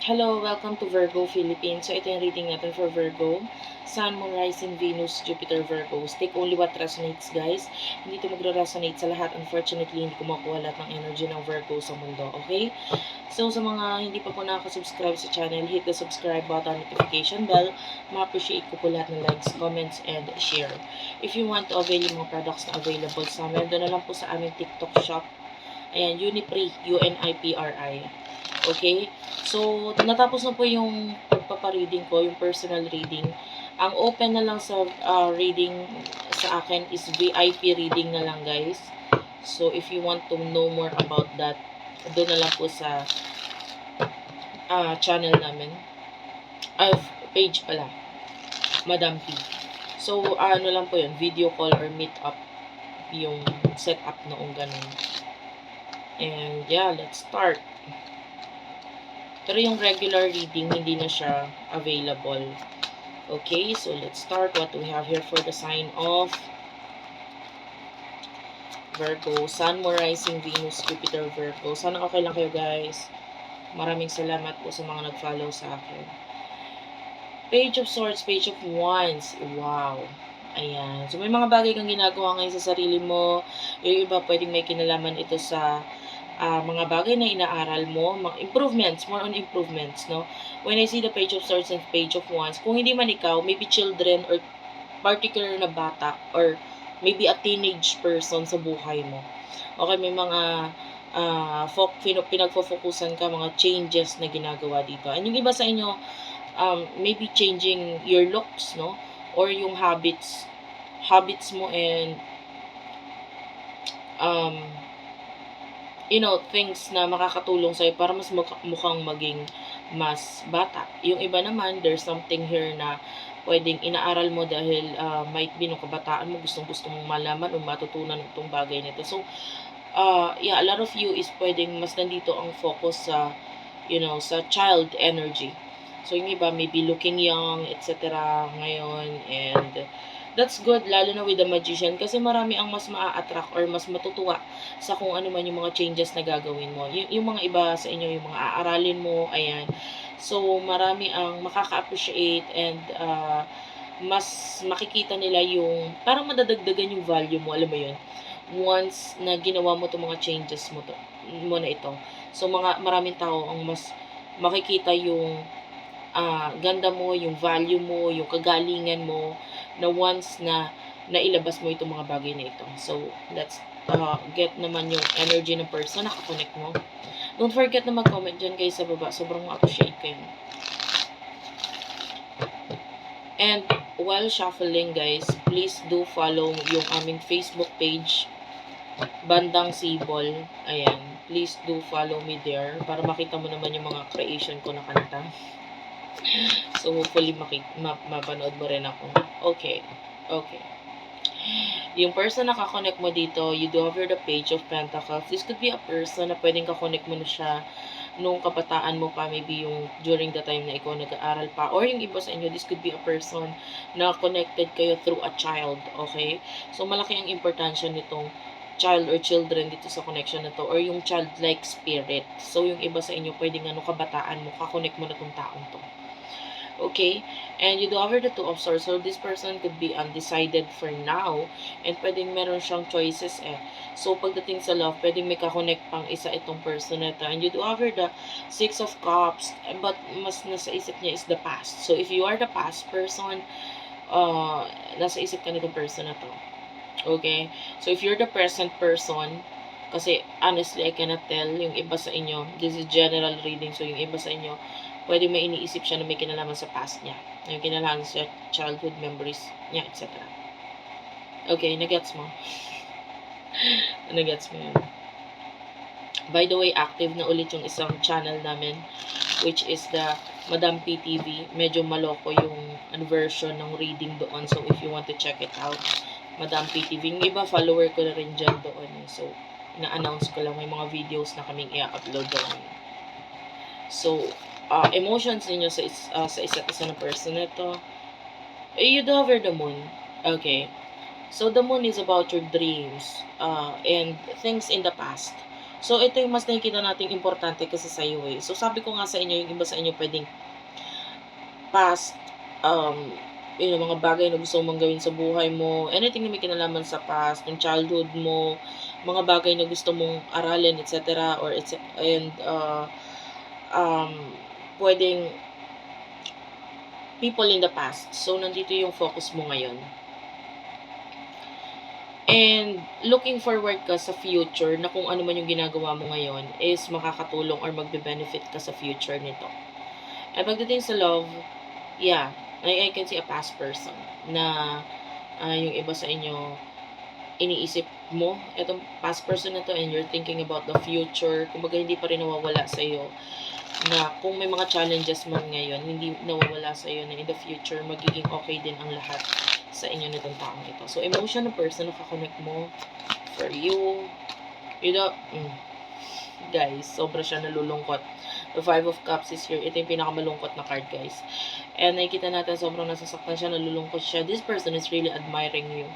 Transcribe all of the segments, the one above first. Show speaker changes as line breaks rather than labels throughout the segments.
Hello, welcome to Virgo Philippines. So, ito yung reading natin for Virgo. Sun, Moon, Rising, Venus, Jupiter, Virgos. Take only what resonates, guys. Hindi ito magre-resonate sa lahat. Unfortunately, hindi ko makuha lahat ng energy ng Virgo sa mundo. Okay? So, sa mga hindi pa po nakaka-subscribe sa channel, hit the subscribe button, notification bell. Ma-appreciate ko po lahat ng likes, comments, and share. If you want to avail yung mga products na available sa amin, doon na lang po sa aming TikTok shop. Ayan, Unipri, U-N-I-P-R-I. Okay? So, natapos na po yung pagpapareading ko, yung personal reading. Ang open na lang sa uh, reading sa akin is VIP reading na lang, guys. So, if you want to know more about that, doon na lang po sa uh, channel namin. Uh, page pala. Madam P. So, ano lang po yun, video call or meet up yung setup noong ganun. And yeah, let's start. Pero yung regular reading, hindi na siya available. Okay, so let's start what we have here for the sign of Virgo. Sun, Moon, Rising, Venus, Jupiter, Virgo. Sana okay lang kayo guys. Maraming salamat po sa mga nag-follow sa akin. Page of Swords, Page of Wands. Wow. Ayan. So, may mga bagay kang ginagawa ngayon sa sarili mo. Yung iba, pwedeng may kinalaman ito sa uh, mga bagay na inaaral mo, mga improvements, more on improvements, no? When I see the page of swords and page of wands, kung hindi man ikaw, maybe children or particular na bata or maybe a teenage person sa buhay mo. Okay, may mga uh, fo- pinagfo-focusan ka, mga changes na ginagawa dito. And yung iba sa inyo, um, maybe changing your looks, no? Or yung habits, habits mo and um, you know, things na makakatulong sa'yo para mas mukhang maging mas bata. Yung iba naman, there's something here na pwedeng inaaral mo dahil uh, might be nung kabataan mo gustong gusto mong malaman o matutunan itong bagay nito. So, uh, yeah, a lot of you is pwedeng mas nandito ang focus sa, you know, sa child energy. So, yung iba, maybe looking young, etc. ngayon, and that's good, lalo na with the magician, kasi marami ang mas maa-attract or mas matutuwa sa kung ano man yung mga changes na gagawin mo. Y- yung mga iba sa inyo, yung mga aaralin mo, ayan. So, marami ang makaka-appreciate and uh, mas makikita nila yung, parang madadagdagan yung value mo, alam mo yun, once na ginawa mo itong mga changes mo, to, mo na ito. So, mga maraming tao ang mas makikita yung uh, ganda mo, yung value mo, yung kagalingan mo, na once na nailabas mo itong mga bagay na ito. So, let's uh, get naman yung energy ng person na kakonect mo. Don't forget na mag-comment dyan guys sa baba. Sobrang appreciate kayo. And while shuffling guys, please do follow yung aming Facebook page, Bandang Sibol. Ayan. Please do follow me there para makita mo naman yung mga creation ko na kanta. So, hopefully, makik ma mapanood mo rin ako. Okay. Okay. Yung person na kakonect mo dito, you do have the page of pentacles. This could be a person na pwedeng kakonect mo na siya nung kabataan mo pa, maybe yung during the time na ikaw nag-aaral pa. Or yung iba sa inyo, this could be a person na connected kayo through a child. Okay? So, malaki ang importansya nitong child or children dito sa connection na to or yung childlike spirit. So, yung iba sa inyo, pwedeng ano, kabataan mo, kakonect mo na tong taong to. Okay? And you do have the two of swords. So, this person could be undecided for now. And pwedeng meron siyang choices eh. So, pagdating sa love, pwedeng may kakonect pang isa itong person na. And you do have the six of cups. But mas nasa isip niya is the past. So, if you are the past person, uh, nasa isip ka nitong person na to. Okay? So, if you're the present person, kasi honestly, I cannot tell yung iba sa inyo. This is general reading. So, yung iba sa inyo, pwede may iniisip siya na may kinalaman sa past niya. Yung kinalaman sa childhood memories niya, etc. Okay, nagets mo? nagets mo yun. By the way, active na ulit yung isang channel namin, which is the Madam PTV. Medyo maloko yung version ng reading doon. So, if you want to check it out, Madam PTV. Yung iba, follower ko na rin dyan doon. Eh. So, na-announce ko lang may mga videos na kaming i-upload doon. So, uh, emotions ninyo sa, is, uh, sa isa't isa na person ito, eh, you have the moon. Okay. So, the moon is about your dreams uh, and things in the past. So, ito yung mas nakikita nating importante kasi sa iyo eh. So, sabi ko nga sa inyo, yung iba sa inyo pwedeng past, um, yun, yung mga bagay na gusto mong gawin sa buhay mo, anything na may kinalaman sa past, yung childhood mo, mga bagay na gusto mong aralin, etc. or etc. and uh, um, pwedeng people in the past. So, nandito yung focus mo ngayon. And looking forward ka sa future na kung ano man yung ginagawa mo ngayon is makakatulong or magbe-benefit ka sa future nito. And pagdating sa love, yeah, I, I can see a past person na ah, yung iba sa inyo iniisip mo, itong past person na to and you're thinking about the future, kumbaga hindi pa rin nawawala sa iyo na kung may mga challenges man ngayon, hindi nawawala sa iyo na in the future, magiging okay din ang lahat sa inyo nitong taong ito. So, emotion na person, nakakonect mo for you. You know, mm, guys, sobra siya nalulungkot. The Five of Cups is here. Ito yung pinakamalungkot na card, guys. And nakikita natin, sobrang nasasaktan siya, nalulungkot siya. This person is really admiring you.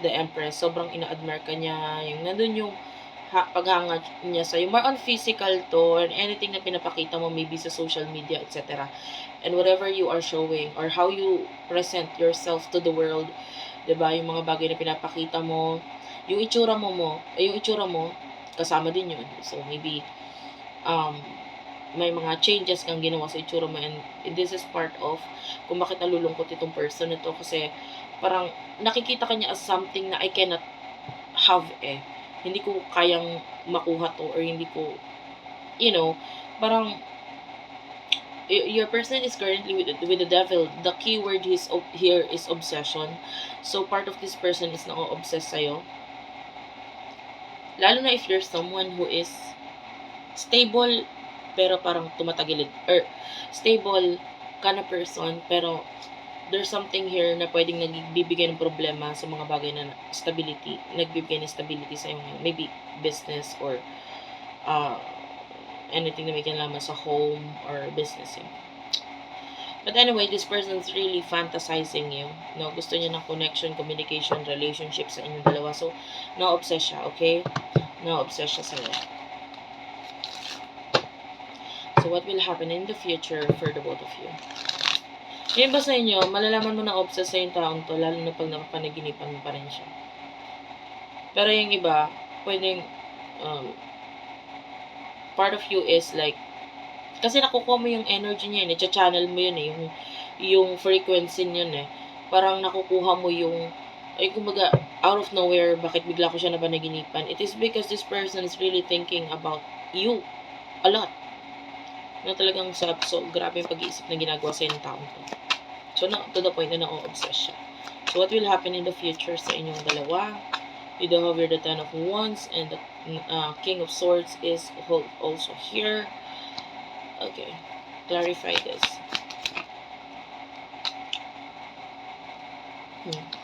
The Empress. Sobrang ina-admire ka niya. Yung nandun yung ha, paghanga niya sa'yo. More on physical to, and anything na pinapakita mo, maybe sa social media, etc. And whatever you are showing, or how you present yourself to the world, 'di ba Yung mga bagay na pinapakita mo, yung itsura mo mo, eh, yung itsura mo, kasama din yun. So, maybe, um, may mga changes kang ginawa sa itsura mo and this is part of kung bakit nalulungkot itong person na to kasi parang nakikita ka niya as something na I cannot have eh. Hindi ko kayang makuha to or hindi ko, you know, parang your person is currently with, with the devil. The key word is, here is obsession. So, part of this person is na-obsess sa'yo. Lalo na if you're someone who is stable pero parang tumatagilid. Or stable ka na person pero there's something here na pwedeng nagbibigay ng problema sa mga bagay na stability, nagbibigay ng stability sa yung maybe business or uh, anything na may kinalaman sa home or business yun. But anyway, this person's really fantasizing you. No, gusto niya ng connection, communication, relationship sa inyong dalawa. So, na-obsess siya, okay? Na-obsess siya sa'yo. So, what will happen in the future for the both of you? Yung iba sa inyo, malalaman mo na obsessed sa yung taong to, lalo na pag napapanaginipan mo pa rin siya. Pero yung iba, pwedeng, um, part of you is like, kasi nakukuha mo yung energy niya, eh, channel mo yun eh, yung, yung frequency yun eh. Parang nakukuha mo yung, ay kumbaga, out of nowhere, bakit bigla ko siya napanaginipan? It is because this person is really thinking about you a lot. Na talagang sa, so, grabe yung pag-iisip na ginagawa sa yung taong to. So, na, to the point na na-obsess siya. So, what will happen in the future sa inyong dalawa? You do have the Ten of Wands and the uh, King of Swords is also here. Okay. Clarify this. Hmm.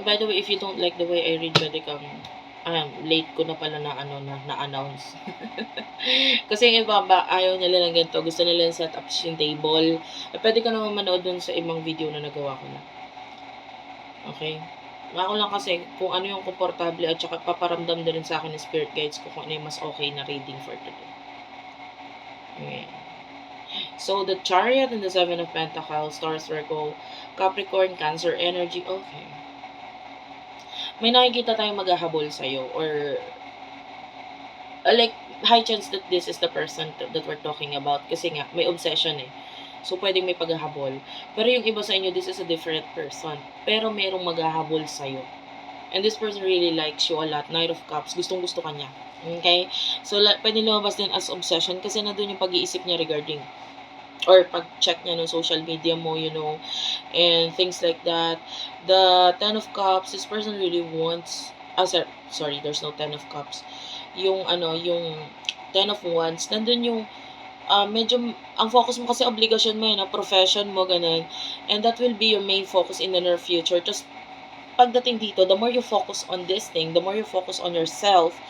And by the way, if you don't like the way I read, pwede kang um, late ko na pala na ano na na-announce. Kasi yung iba ba, ayaw nila ng ganito. Gusto nila set up yung table. Eh, pwede ka naman manood dun sa ibang video na nagawa ko na. Okay? Ako lang kasi kung ano yung komportable at saka paparamdam na rin sa akin ng spirit guides ko kung ano yung mas okay na reading for today. Okay. So, the Chariot and the Seven of Pentacles, Taurus, Virgo, Capricorn, Cancer, Energy, okay. May nakikita tayong maghahabol sa'yo or uh, like, high chance that this is the person that we're talking about kasi nga, may obsession eh. So, pwedeng may paghahabol. Pero yung iba sa inyo, this is a different person. Pero merong maghahabol sa'yo. And this person really likes you a lot. Knight of Cups. Gustong gusto ka niya. Okay? So, la- pwede lumabas din as obsession kasi nandun yung pag-iisip niya regarding or pag-check niya ng social media mo, you know, and things like that. The Ten of Cups, this person really wants, ah, sir, sorry, there's no Ten of Cups. Yung, ano, yung Ten of Wands, nandun yung, ah, medyo, ang focus mo kasi obligasyon mo yun, na profession mo, ganun. And that will be your main focus in the near future. Just, pagdating dito, the more you focus on this thing, the more you focus on yourself,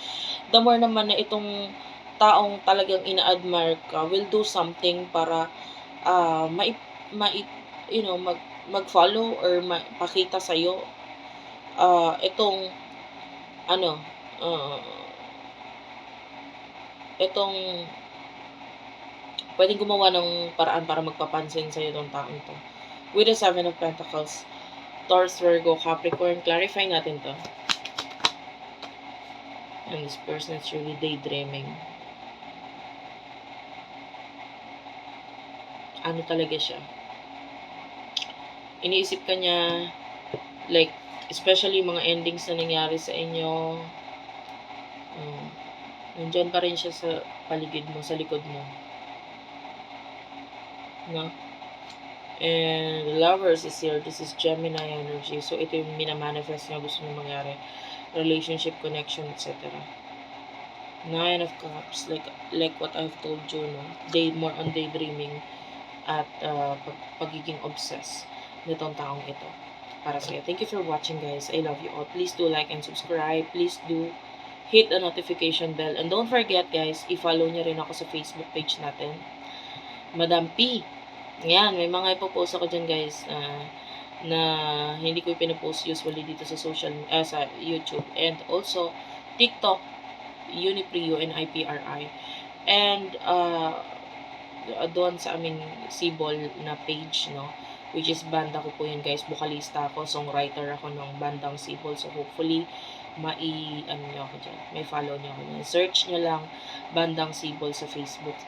the more naman na itong taong talagang ina-admire ka will do something para uh, mai, mai, you know, mag, mag-follow or ma- pakita sa'yo ah itong ano ah, itong pwedeng gumawa ng paraan para magpapansin sa'yo itong taong to. With the Seven of Pentacles, Taurus, Virgo, Capricorn, clarify natin to. And this person is really daydreaming. Ano talaga siya? Iniisip ka niya, like, especially mga endings na nangyari sa inyo, um, nandyan pa rin siya sa paligid mo, sa likod mo. No? And lovers is here. This is Gemini energy. So, ito yung minamanifest na gusto nyo mangyari. Relationship, connection, etc. Nine of Cups. Like, like what I've told you, no? Day, more on daydreaming at uh, pag, pagiging obsessed nitong taong ito para sa'yo. Thank you for watching, guys. I love you all. Please do like and subscribe. Please do hit the notification bell. And don't forget, guys, i-follow nyo rin ako sa Facebook page natin. Madam P. Yan, may mga ipopost ako dyan, guys, ah, na hindi ko pinapost usually dito sa social, eh, sa YouTube. And also, TikTok, Unipri, U-N-I-P-R-I. And, uh, doon sa aming Sibol na page, no? Which is banda ko po yun, guys. Bukalista ako, songwriter ako ng bandang Sibol. So, hopefully, mai, ano nyo ako dyan, may follow nyo ako dyan. Search nyo lang, bandang Sibol sa Facebook.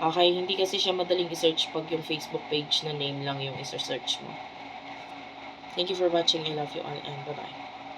Okay, hindi kasi siya madaling i-search pag yung Facebook page na name lang yung isa-search mo. Thank you for watching. I love you all and bye-bye.